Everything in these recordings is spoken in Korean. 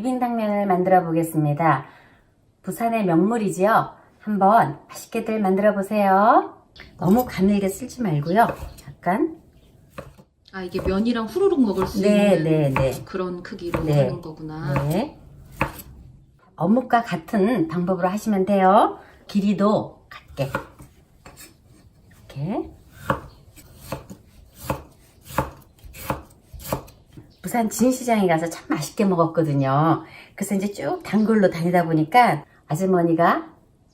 비빔당면을 만들어 보겠습니다. 부산의 명물이지요. 한번 맛있게들 만들어 보세요. 너무 가늘게 쓸지 말고요. 약간 아 이게 면이랑 후루룩 먹을 수 네, 있는 네, 네. 그런 크기로 네. 하는 거구나. 네. 어묵과 같은 방법으로 하시면 돼요. 길이도 같게. 이렇게. 부산 진시장에 가서 참 맛있게 먹었거든요. 그래서 이제 쭉 단골로 다니다 보니까 아주머니가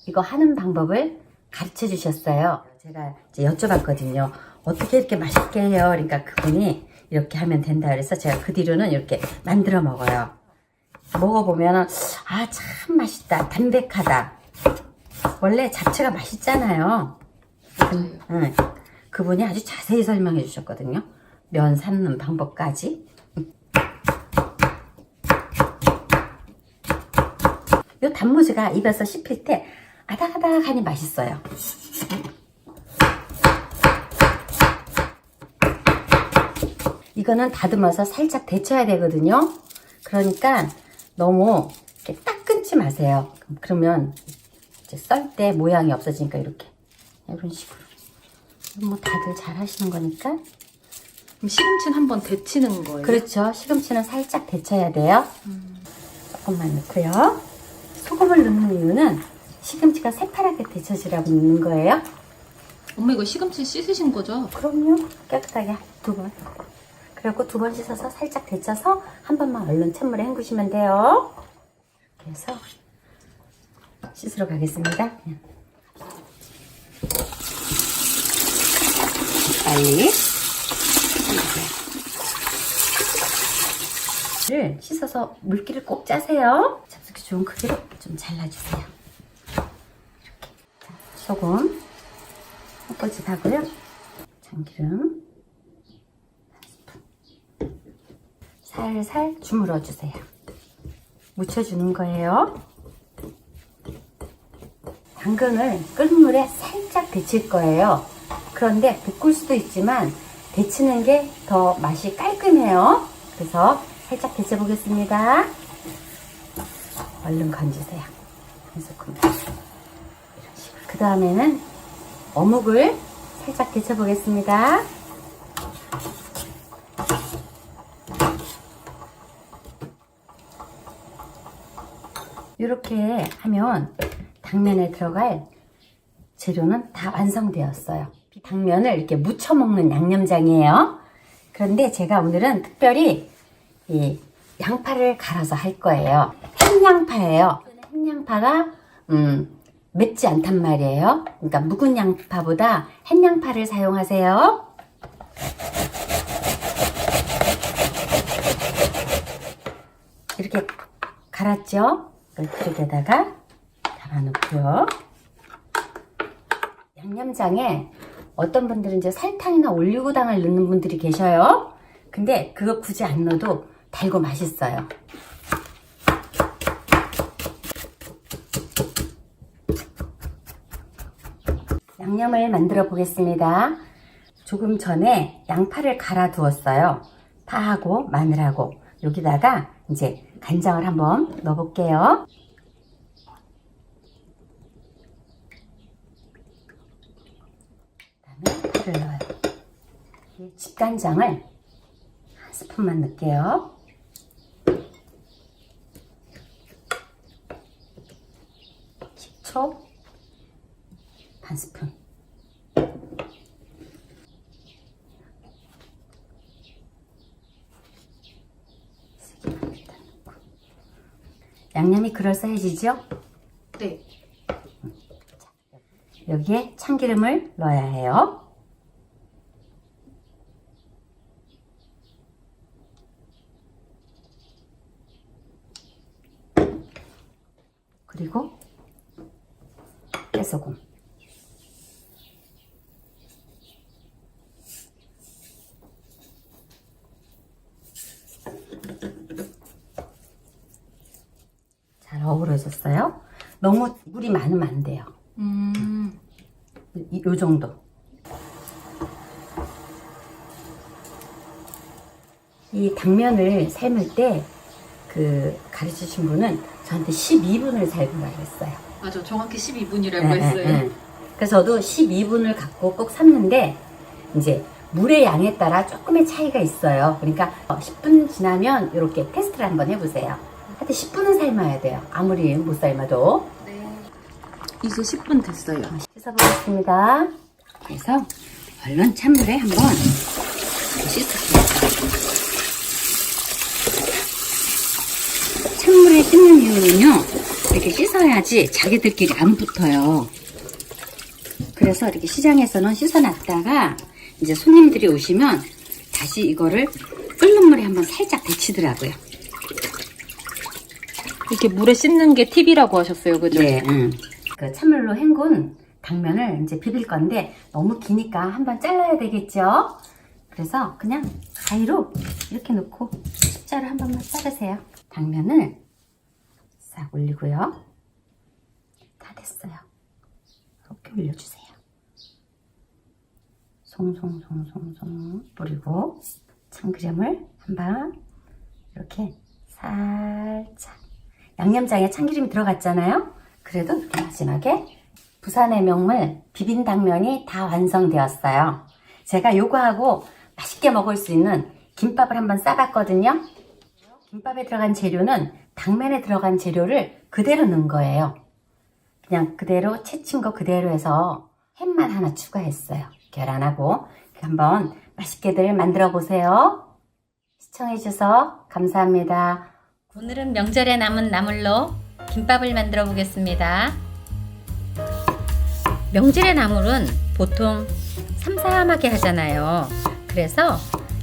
이거 하는 방법을 가르쳐 주셨어요. 제가 이제 여쭤봤거든요. 어떻게 이렇게 맛있게 해요? 그러니까 그분이 이렇게 하면 된다 그래서 제가 그 뒤로는 이렇게 만들어 먹어요. 먹어보면 아 참 맛있다 담백하다 원래 잡채가 맛있잖아요 그, 응. 그분이 아주 자세히 설명해 주셨거든요 면 삶는 방법까지 이 단무지가 입에서 씹힐 때 아닥아닥하니 맛있어요 이거는 다듬어서 살짝 데쳐야 되거든요 그러니까 너무 이렇게 딱 끊지 마세요. 그러면 이제 썰 때 모양이 없어지니까 이렇게 이런 식으로. 뭐 다들 잘 하시는 거니까. 시금치는 한번 데치는 거예요? 그렇죠. 시금치는 살짝 데쳐야 돼요. 조금만 넣고요. 소금을 넣는 이유는 시금치가 새파랗게 데쳐지라고 넣는 거예요. 엄마 이거 시금치 씻으신 거죠? 그럼요. 깨끗하게 두 번. 그리고 두 번 씻어서 살짝 데쳐서 한 번만 얼른 찬물에 헹구시면 돼요. 이렇게 해서 씻으러 가겠습니다. 그냥. 빨리. 를 씻어서 물기를 꼭 짜세요. 잡수기 좋은 크기로 좀 잘라주세요. 이렇게. 자, 소금. 헛것이 하고요. 참기름. 살살 주물러 주세요. 묻혀주는 거예요. 당근을 끓는 물에 살짝 데칠 거예요. 그런데 볶을 수도 있지만 데치는 게 더 맛이 깔끔해요. 그래서 살짝 데쳐 보겠습니다. 얼른 건지세요. 한 스푼. 그 다음에는 어묵을 살짝 데쳐 보겠습니다. 이렇게 하면 당면에 들어갈 재료는 다 완성되었어요. 당면을 이렇게 무쳐 먹는 양념장이에요. 그런데 제가 오늘은 특별히 이 양파를 갈아서 할 거예요. 햇양파예요. 햇양파가 음, 맵지 않단 말이에요. 그러니까 묵은 양파보다 햇양파를 사용하세요. 이렇게 갈았죠? 그릇에다가 담아놓고요. 양념장에 어떤 분들은 이제 설탕이나 올리고당을 넣는 분들이 계셔요. 근데 그거 굳이 안 넣어도 달고 맛있어요. 양념을 만들어 보겠습니다. 조금 전에 양파를 갈아 두었어요. 파하고 마늘하고 여기다가 이제 간장을 한번 넣어 볼게요. 그다음에 파를 넣어요. 이 집간장을 한 스푼만 넣을게요. 식초 반 스푼. 양념이 그럴싸해지죠? 네. 여기에 참기름을 넣어야 해요. 그리고 깨소금. 잘 어우러졌어요. 너무 물이 많으면 안 돼요. 음. 이, 요 정도. 이 당면을 삶을 때 그 가르치신 분은 저한테 12분을 삶으라고 했어요. 맞아. 정확히 12분이라고 예, 했어요. 예, 예. 그래서 저도 12분을 갖고 꼭 삶는데 이제 물의 양에 따라 조금의 차이가 있어요. 그러니까 10분 지나면 이렇게 테스트를 한번 해보세요. 하여튼 10분은 삶아야 돼요. 아무리 못 삶아도. 네. 이제 10분 됐어요. 씻어보겠습니다. 그래서 얼른 찬물에 한번 씻을게요. 찬물에 씻는 이유는요, 이렇게 씻어야지 자기들끼리 안 붙어요. 그래서 이렇게 시장에서는 씻어놨다가 이제 손님들이 오시면 다시 이거를 끓는 물에 한번 살짝 데치더라고요. 이렇게 물에 씻는 게 팁이라고 하셨어요. 그죠? 네, 응. 그 찬물로 헹군 당면을 이제 비빌 건데 너무 기니까 한번 잘라야 되겠죠? 그래서 그냥 가위로 이렇게 놓고 십자를 한 번만 자르세요. 당면을 싹 올리고요. 다 됐어요. 이렇게 올려주세요. 송송송송송 뿌리고 참기름을 한 방 이렇게 살짝 양념장에 참기름이 들어갔잖아요. 그래도 마지막에 부산의 명물 비빔당면이 다 완성되었어요. 제가 요거하고 맛있게 먹을 수 있는 김밥을 한번 싸봤거든요. 김밥에 들어간 재료는 당면에 들어간 재료를 그대로 넣은 거예요. 그냥 그대로 채친 거 그대로 해서 햄만 하나 추가했어요. 계란하고 한번 맛있게들 만들어 보세요. 시청해주셔서 감사합니다. 오늘은 명절에 남은 나물로 김밥을 만들어 보겠습니다. 명절의 나물은 보통 삼삼하게 하잖아요. 그래서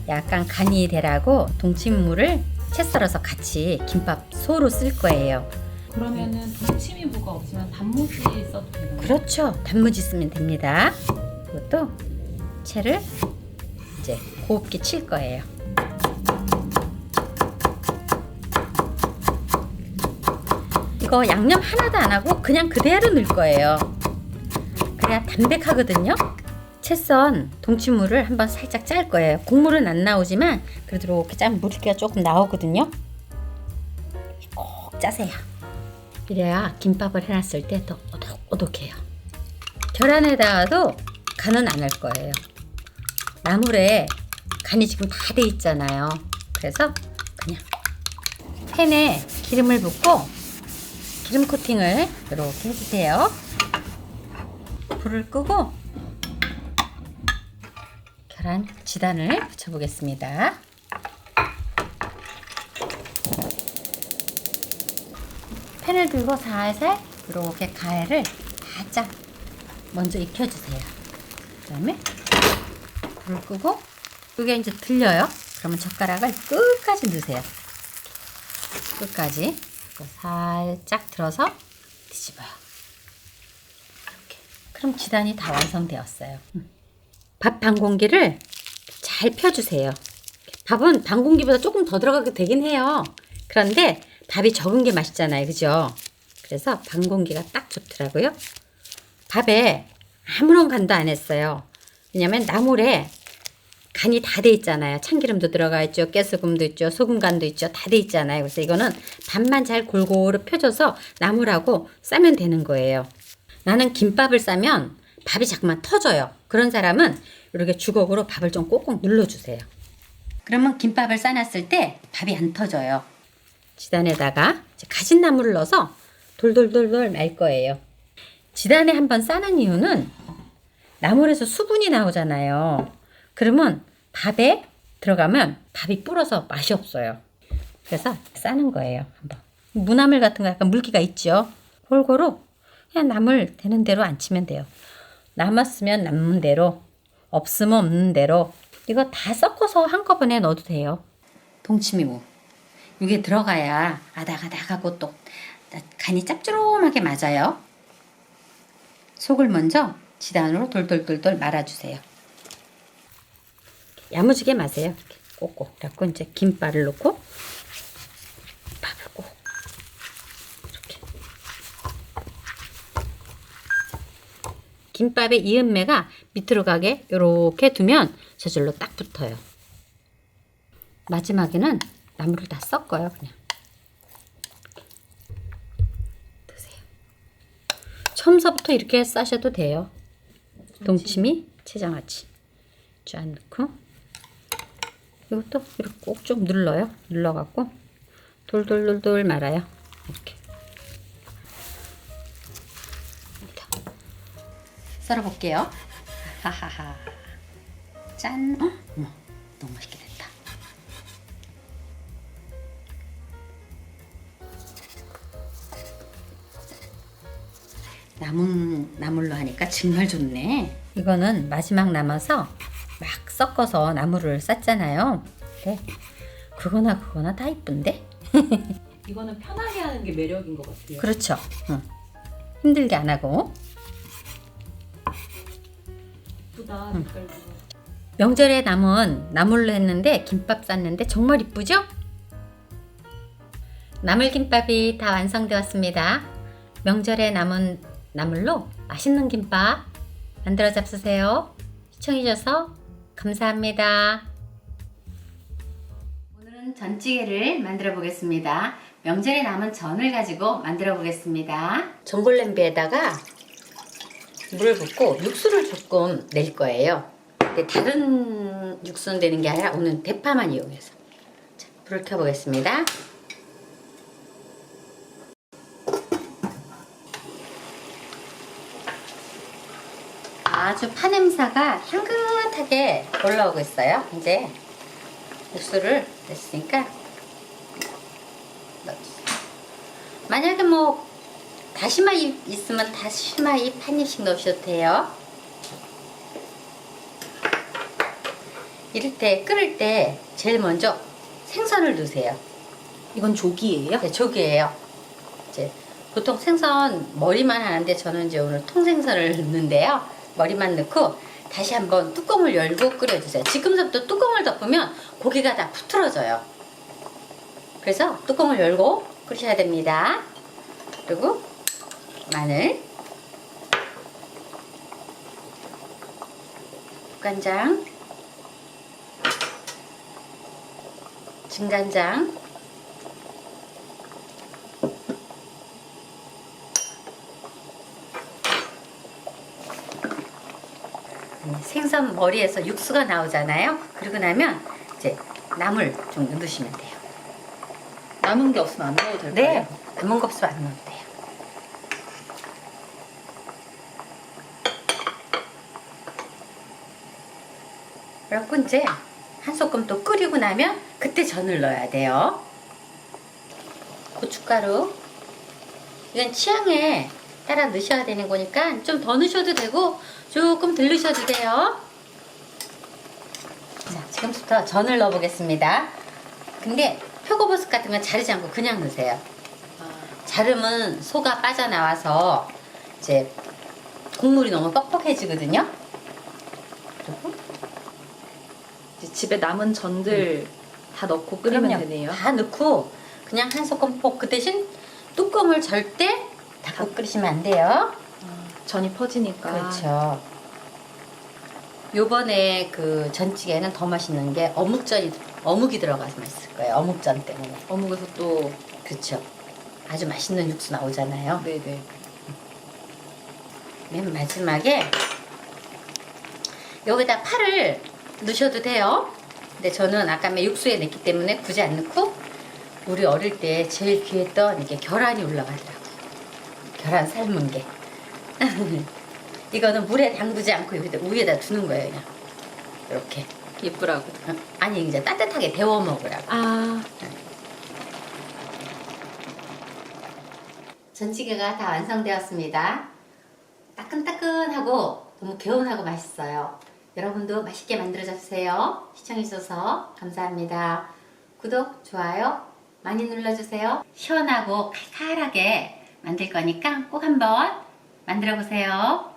약간 간이 되라고 동치무를 채 썰어서 같이 김밥 소로 쓸 거예요. 그러면은 동치미무가 없으면 단무지 써도 되나요? 그렇죠. 단무지 쓰면 됩니다. 이것도 채를 이제 곱게 칠 거예요. 이거 양념 하나도 안 하고 그냥 그대로 넣을 거예요. 그래야 담백하거든요. 채썬 동치무를 한번 살짝 짤 거예요. 국물은 안 나오지만 그래도 이렇게 짜면 물기가 조금 나오거든요. 꼭 짜세요. 이래야 김밥을 해놨을 때 더 오독오독해요. 계란에다가도 간은 안 할 거예요. 나물에 간이 지금 다 돼 있잖아요. 그래서 그냥 팬에 기름을 붓고 기름 코팅을 이렇게 해주세요. 불을 끄고 계란 지단을 붙여보겠습니다. 팬을 들고 살살 이렇게 가해를 살짝 먼저 익혀주세요. 그 다음에 불을 끄고 이게 이제 들려요. 그러면 젓가락을 끝까지 넣으세요. 끝까지 살짝 들어서 뒤집어요. 이렇게. 그럼 지단이 다 완성되었어요. 음. 밥반 공기를 잘 펴주세요. 밥은 반 공기보다 조금 더 들어가게 되긴 해요. 그런데 밥이 적은 게 맛있잖아요. 그죠? 그래서 반 공기가 딱 좋더라고요. 밥에 아무런 간도 안 했어요. 왜냐면 나물에 간이 다 돼 있잖아요. 참기름도 들어가 있죠. 깨소금도 있죠. 소금 간도 있죠. 다 돼 있잖아요. 그래서 이거는 밥만 잘 골고루 펴줘서 나물하고 싸면 되는 거예요. 나는 김밥을 싸면 밥이 자꾸만 터져요. 그런 사람은 이렇게 주걱으로 밥을 좀 꼭꼭 눌러주세요. 그러면 김밥을 싸놨을 때 밥이 안 터져요. 지단에다가 가진 나물을 넣어서 돌돌돌돌 말 거예요. 지단에 한번 싸는 이유는 나물에서 수분이 나오잖아요. 그러면 밥에 들어가면 밥이 불어서 맛이 없어요. 그래서 싸는 거예요. 한번 무나물 같은 거 약간 물기가 있죠. 골고루 그냥 나물 되는 대로 안 치면 돼요. 남았으면 남는 대로 없으면 없는 대로 이거 다 섞어서 한꺼번에 넣어도 돼요. 동치미무 이게 들어가야 아닥아닥하고 또 간이 짭조름하게 맞아요. 속을 먼저 지단으로 돌돌돌돌 말아주세요. 야무지게 마세요. 이렇게 꼭꼭. 그래고 이제 김밥을 넣고 밥을 꼭 이렇게 김밥의 이음매가 밑으로 가게 이렇게 두면 저절로 딱 붙어요. 마지막에는 나물을 다 섞어요. 그냥. 처음서부터 이렇게 싸셔도 돼요. 동치미, 채장아찌. 쫙 넣고 이것도 이렇게 꼭 좀 눌러요. 눌러갖고 돌돌돌돌 말아요. 이렇게. 자, 썰어볼게요. 하하하. 짠. 어? 어머, 너무 맛있게 됐다. 나물 나물로 하니까 정말 좋네. 이거는 마지막 남아서 막 섞어서 나물을 쌌잖아요. 네. 그거나 그거나 다 이쁜데? 이거는 편하게 하는 게 매력인 것 같아요. 그렇죠. 응. 힘들게 안 하고. 예쁘다 음. 색깔도. 명절에 남은 나물로 했는데 김밥 쌌는데 정말 이쁘죠? 나물김밥이 다 완성되었습니다. 명절에 남은 나물로 맛있는 김밥 만들어 잡수세요. 시청해주셔서 감사합니다. 오늘은 전찌개를 만들어 보겠습니다. 명절에 남은 전을 가지고 만들어 보겠습니다. 전골 냄비에다가 물을 붓고 육수를 조금 낼 거예요. 근데 다른 육수는 되는 게 아니라 오늘 대파만 이용해서 자, 불을 켜보겠습니다. 아주 파냄새가 향긋하게 올라오고 있어요. 이제 육수를 냈으니까 넣어주세요. 만약에 뭐 다시마 잎 있으면 다시마 잎 한 입씩 넣으셔도 돼요. 이럴 때 끓을 때 제일 먼저 생선을 넣으세요. 이건 조기예요? 네, 조개예요. 이제 보통 생선 머리만 하는데 저는 이제 오늘 통생선을 넣는데요. 머리만 넣고 다시 한번 뚜껑을 열고 끓여주세요. 지금부터 뚜껑을 덮으면 고기가 다 부풀어져요. 그래서 뚜껑을 열고 끓이셔야 됩니다. 그리고 마늘, 국간장, 진간장, 음, 생선 머리에서 육수가 나오잖아요. 그리고 나면 이제 나물 좀 넣으시면 돼요. 남은 게 없으면 안 넣어도 될까요? 네, 남은 거 없으면 안 넣어도 돼요. 그리고 이제 한 소끔 또 끓이고 나면 그때 전을 넣어야 돼요. 고춧가루. 이건 취향에 따라 넣으셔야 되는 거니까 좀 더 넣으셔도 되고 조금 덜 넣으셔도 돼요. 자, 지금부터 전을 넣어보겠습니다. 근데 표고버섯 같은 건 자르지 않고 그냥 넣으세요. 아, 자르면 소가 빠져나와서 이제 국물이 너무 뻑뻑해지거든요. 그리고 이제 집에 남은 전들 다 넣고 끓이면 그럼요. 되네요. 다 넣고 그냥 한 소끔 볶. 그 대신 뚜껑을 절대 닫고 끓이시면 안 돼요. 아, 전이 퍼지니까. 그렇죠. 요번에 그 전찌개는 더 맛있는 게 어묵전이 어묵이 들어가서 맛있을 거예요. 어묵전 때문에. 어묵에서 또 그렇죠. 아주 맛있는 육수 나오잖아요. 네네. 맨 마지막에 여기다 파를 넣으셔도 돼요. 근데 저는 아까 매 육수에 넣기 때문에 굳이 안 넣고 우리 어릴 때 제일 귀했던 이게 계란이 올라가더라고요. 계란 삶은 게. 이거는 물에 담그지 않고 여기다 위에다 두는 거예요, 그냥. 이렇게. 예쁘라고. 아니 이제 따뜻하게 데워 먹으라고. 아, 전찌개가 다 완성되었습니다. 따끈따끈하고 너무 개운하고 맛있어요. 여러분도 맛있게 만들어 주세요. 시청해주셔서 감사합니다. 구독, 좋아요 많이 눌러주세요. 시원하고 칼칼하게 만들 거니까 꼭 한번 만들어 보세요.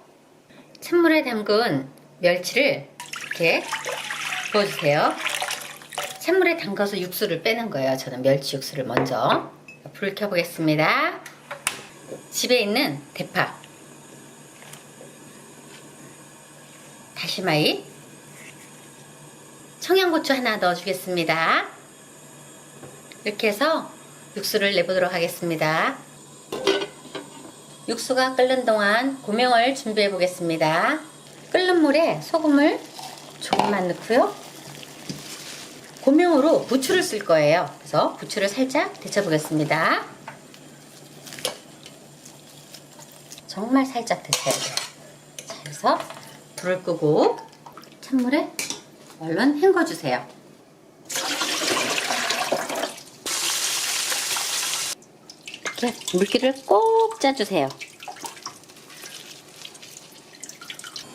찬물에 담근 멸치를 이렇게 부어주세요. 찬물에 담가서 육수를 빼는 거예요. 저는 멸치 육수를 먼저 불을 켜보겠습니다. 집에 있는 대파, 다시마이, 청양고추 하나 넣어주겠습니다. 이렇게 해서 육수를 내보도록 하겠습니다. 육수가 끓는 동안 고명을 준비해 보겠습니다. 끓는 물에 소금을 조금만 넣고요. 고명으로 부추를 쓸 거예요. 그래서 부추를 살짝 데쳐 보겠습니다. 정말 살짝 데쳐야 돼요. 자, 그래서 불을 끄고 찬물에 얼른 헹궈 주세요. 이렇게 물기를 꼭 짜주세요.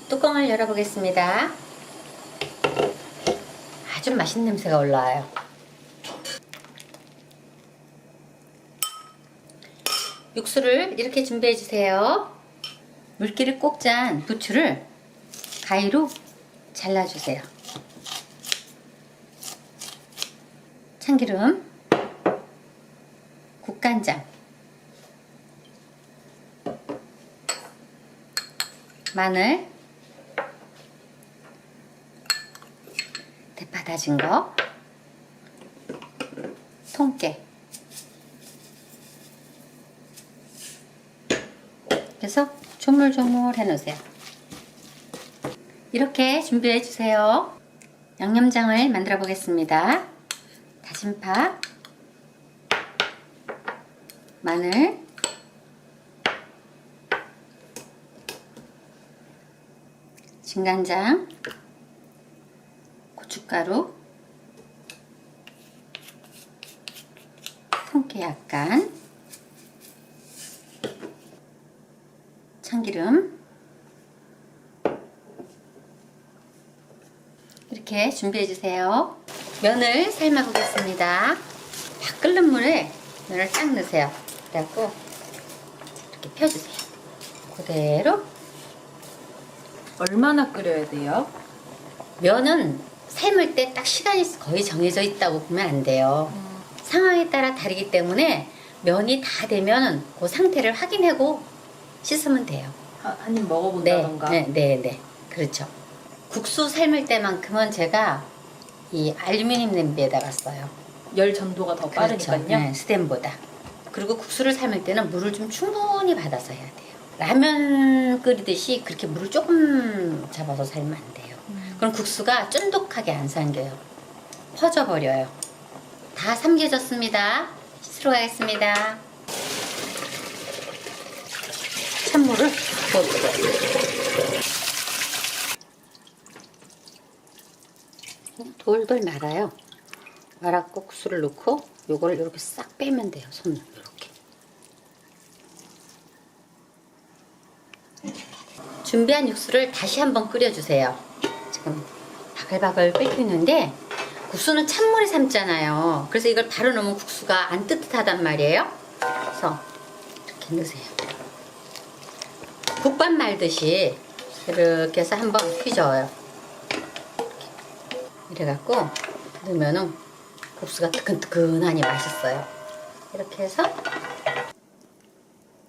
뚜껑을 열어보겠습니다. 아주 맛있는 냄새가 올라와요. 육수를 이렇게 준비해 주세요. 물기를 꼭 짠 부추를 가위로 잘라주세요. 참기름, 국간장, 마늘, 대파 다진 거, 통깨. 그래서 조물조물 해놓으세요. 이렇게 준비해 주세요. 양념장을 만들어 보겠습니다. 다진 파, 마늘, 진간장, 고춧가루, 통깨 약간, 참기름, 이렇게 준비해 주세요. 면을 삶아 보겠습니다. 막 끓는 물에 면을 딱 넣으세요. 그래갖고 이렇게 펴주세요. 그대로 얼마나 끓여야 돼요? 면은 삶을 때 딱 시간이 거의 정해져 있다고 보면 안 돼요. 상황에 따라 다르기 때문에 면이 다 되면 그 상태를 확인하고 씻으면 돼요. 한입 네, 먹어본다던가. 네, 네, 네. 그렇죠. 국수 삶을 때만큼은 제가 이 알루미늄 냄비에다가 써요. 열 전도가 더 빠르니까요. 네, 스텐보다. 그리고 국수를 삶을 때는 물을 좀 충분히 받아서 해야 돼요. 라면 끓이듯이 그렇게 물을 조금 잡아서 삶으면 안 돼요. 음. 그럼 국수가 쫀득하게 안 삼겨요. 퍼져버려요. 다 삼겨졌습니다. 씻으러 가겠습니다. 찬물을 부어주세요. 돌돌 말아요. 말았고 국수를 넣고 요거를 이렇게 싹 빼면 돼요. 이렇게. 준비한 육수를 다시 한번 끓여주세요. 지금 바글바글 끓고 있는데 국수는 찬물에 삶잖아요. 그래서 이걸 바로 넣으면 국수가 안 뜨뜻하단 말이에요. 그래서 이렇게 넣으세요. 국밥 말듯이 이렇게 해서 한번 휘저어요. 이래갖고 넣으면은 국수가 뜨끈뜨끈하니 맛있어요. 이렇게 해서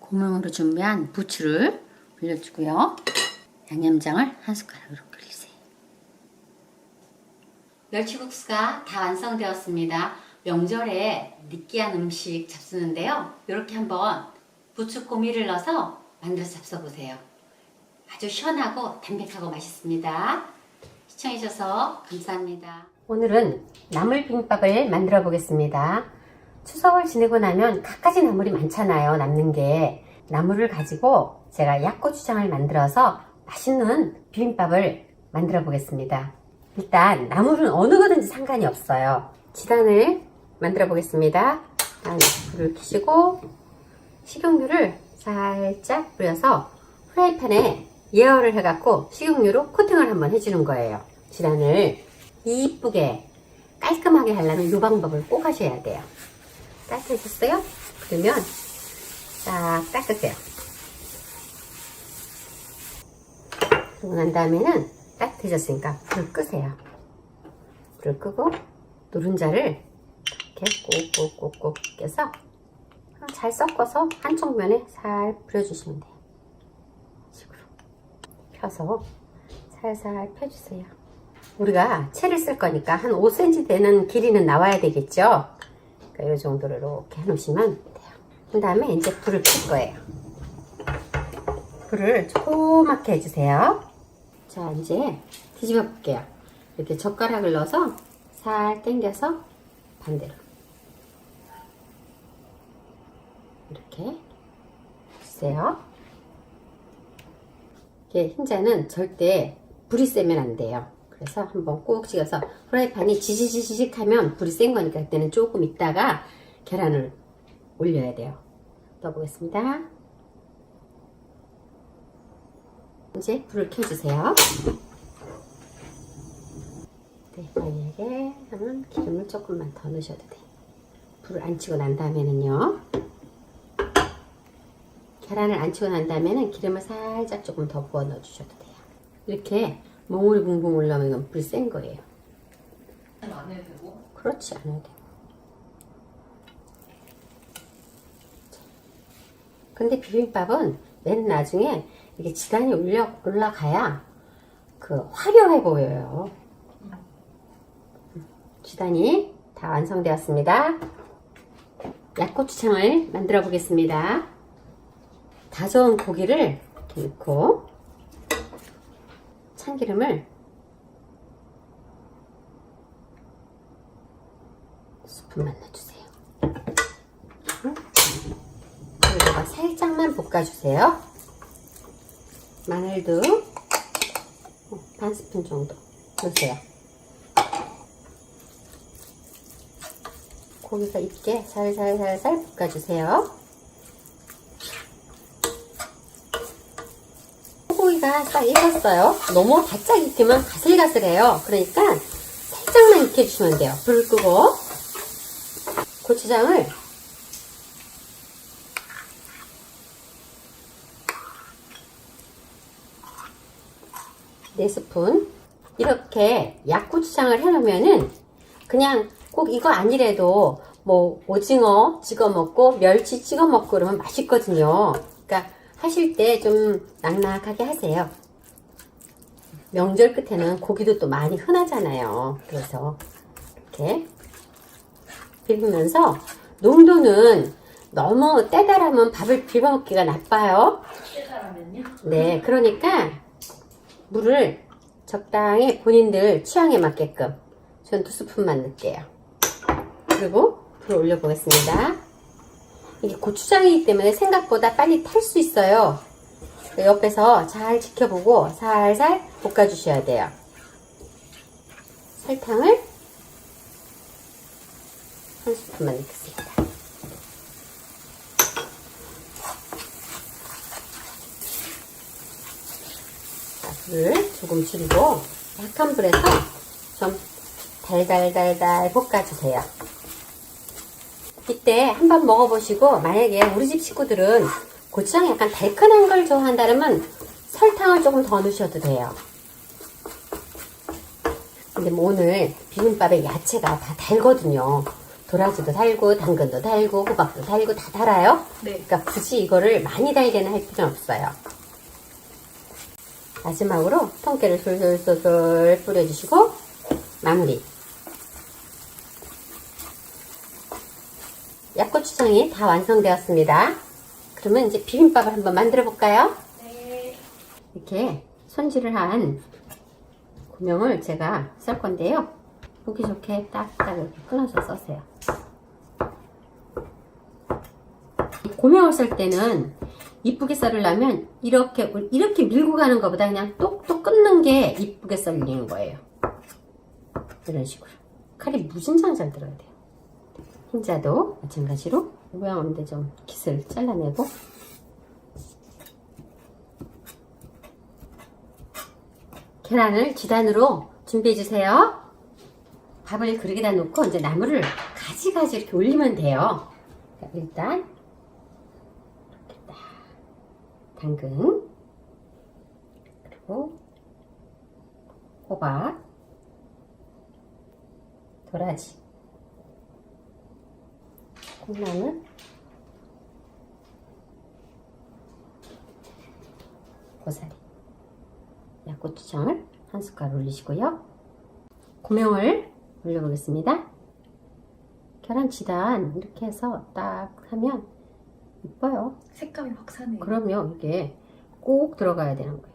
고명으로 준비한 부추를 올려주고요. 양념장을 한 숟가락으로 끓이세요. 멸치국수가 다 완성되었습니다. 명절에 느끼한 음식 잡수는데요. 이렇게 한번 부추 고미를 넣어서 만들어서 잡숴보세요. 아주 시원하고 담백하고 맛있습니다. 시청해주셔서 감사합니다. 오늘은 나물 비빔밥을 만들어 보겠습니다. 추석을 지내고 나면 갖가지 나물이 많잖아요. 남는 게. 나물을 가지고 제가 약고추장을 만들어서 맛있는 비빔밥을 만들어 보겠습니다. 일단 나물은 어느 거든지 상관이 없어요. 지단을 만들어 보겠습니다. 불을 켜시고 식용유를 살짝 뿌려서 프라이팬에 예열을 해갖고 식용유로 코팅을 한번 해주는 거예요. 지단을 이쁘게 깔끔하게 하려면 이 방법을 꼭 하셔야 돼요. 따뜻해졌어요? 그러면 싹 닦으세요. 그러고 난 다음에는 따뜻해졌으니까 불을 끄세요. 불을 끄고 노른자를 이렇게 꼭꼭꼭꼭 깨서 잘 섞어서 한쪽 면에 살 뿌려주시면 돼요. 식으로 펴서 살살 펴주세요. 우리가 채를 쓸 거니까 한 5cm 되는 길이는 나와야 되겠죠? 그러니까 이 정도로 이렇게 해놓으시면 돼요. 그 다음에 이제 불을 켤 거예요. 불을 조그맣게 해주세요. 자, 이제 뒤집어 볼게요. 이렇게 젓가락을 넣어서 살 당겨서 반대로. 이렇게 주세요. 이게 흰자는 절대 불이 세면 안 돼요. 그래서 한번 꼭 찍어서 프라이팬이 지지지직 하면 불이 센 거니까 그때는 조금 있다가 계란을 올려야 돼요. 넣어보겠습니다. 이제 불을 켜주세요. 네, 만약에 하면 기름을 조금만 더 넣으셔도 돼요. 불을 안 치고 난 다음에는요. 계란을 안 치고 난 다음에는 기름을 살짝 조금 더 부어 넣어주셔도 돼요. 이렇게 몽울이 붕붕 올라오면 이건 불이 센 거예요. 안 해도 되고. 그렇지 않아도 돼요. 근데 비빔밥은 맨 나중에 이게 지단이 올려, 올라가야 그 화려해 보여요. 지단이 다 완성되었습니다. 약고추장을 만들어 보겠습니다. 다져온 고기를 이렇게 넣고 참기름을 스푼만 넣어주세요. 그리고 살짝만 볶아주세요. 마늘도 어, 반 스푼 정도 넣으세요. 고기가 익게 살살살살 볶아주세요. 소고기가 딱 익었어요. 너무 바짝 익히면 가슬가슬해요. 그러니까 살짝만 익혀주시면 돼요. 불 끄고 고추장을 네 스푼 이렇게 약고추장을 해놓으면은 그냥 꼭 이거 아니래도 뭐 오징어 찍어 먹고 멸치 찍어 먹고 그러면 맛있거든요. 그러니까 하실 때 좀 낙낙하게 하세요. 명절 끝에는 고기도 또 많이 흔하잖아요. 그래서 이렇게 비비면서 농도는 너무 떼달하면 밥을 비벼 먹기가 나빠요. 깨달으면요? 네, 그러니까 물을 적당히 본인들 취향에 맞게끔 전 두 스푼만 넣을게요. 그리고 불 올려보겠습니다. 이게 고추장이기 때문에 생각보다 빨리 탈 수 있어요. 옆에서 잘 지켜보고 살살 볶아주셔야 돼요. 설탕을 한 스푼만 넣겠습니다. 자, 불을 조금 줄이고 약한 불에서 좀 달달달달 볶아주세요. 이때 한번 먹어보시고 만약에 우리 집 식구들은 고추장이 약간 달큰한 걸 좋아한다면 설탕을 조금 더 넣으셔도 돼요. 근데 뭐 오늘 비빔밥에 야채가 다 달거든요. 도라지도 달고 당근도 달고 호박도 달고 다 달아요. 네. 그러니까 굳이 이거를 많이 달게는 할 필요는 없어요. 마지막으로 통깨를 솔솔솔솔 뿌려주시고 마무리. 약고추장이 다 완성되었습니다. 그러면 이제 비빔밥을 한번 만들어 볼까요? 네. 이렇게 손질을 한 고명을 제가 썰 건데요. 보기 좋게 딱딱 이렇게 끊어서 써세요. 고명을 썰 때는 이쁘게 썰으려면 이렇게 이렇게 밀고 가는 것보다 그냥 똑똑 끊는 게 이쁘게 썰리는 거예요. 이런 식으로 칼이 무진장 잘 들어야 돼요. 흰자도 마찬가지로 모양 없는데 좀 깃을 잘라내고 계란을 지단으로 준비해 주세요. 밥을 그릇에다 놓고 이제 나물을 가지가지 이렇게 올리면 돼요. 자, 일단 이렇게 딱 당근 그리고 호박 도라지 콩나물 고사리 약고추장을 한 숟갈 올리시고요. 고명을 올려보겠습니다. 계란치단 이렇게 해서 딱 하면 이뻐요. 색감이 확 사네요. 그러면 이게 꼭 들어가야 되는 거예요.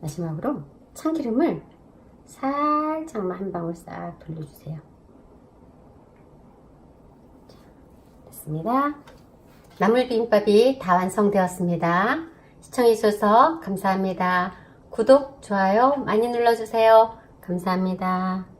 마지막으로 참기름을 살짝만 한 방울 싹 돌려주세요. 자, 됐습니다. 나물 비빔밥이 다 완성되었습니다. 시청해주셔서 감사합니다. 구독, 좋아요 많이 눌러주세요. 감사합니다.